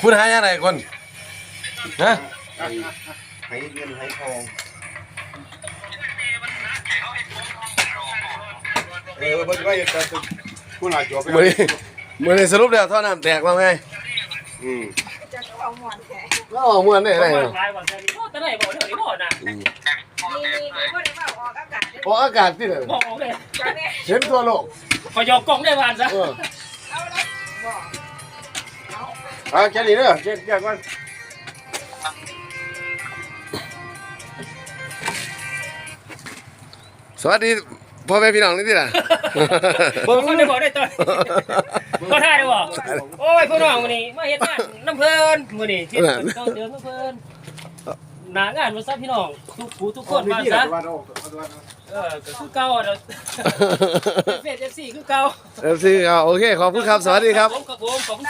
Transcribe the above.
คุณหาอะไรคนฮะให้เงินให้ทองเออบ่ว่าจะเป็นผู้หลายจบมือนี้มือนี้สรุปแล้วท่อน้ำแตกว่าไงอืมจะเอาหมอนแขนก็ออกมวนได้ได้ไรได้เนาะขายวันแค่นี้โอ้แต่ไหนบอกเดี๋ยวนี้บอกนะนี่นี่นี่ก็ได้ว่าออกอากาศได้ออกอากาศที่ไหนบอกออกเลยจ้าเนี่ยเห็นทั่วโลกขอยอกกล่องได้วันซะ เออเอาแล้วบอกอ่าแค่นี้เด้อแค่แค่ก่อนสวัสดีพ่อแม่พี่น้องนี่ที่ล่ะบอกคนได้บอกได้ตอนก็ท่าได้บอกโอ้ยพี่น้องมื้อนี้มาเฮ็ดงานน้ำเพลินมื้อนี้ที่ต้องเดินน้ำเพลินหน้างานว่าซะพี่น้องทุกผู้ทุกคนมาซะเออก็คือเก่าอะเด้อเฟซ FC คือเก่า เอฟซีเอาโอเค ขอบคุณครับ สวัสดีครับ ผมกับผมขอบคุณ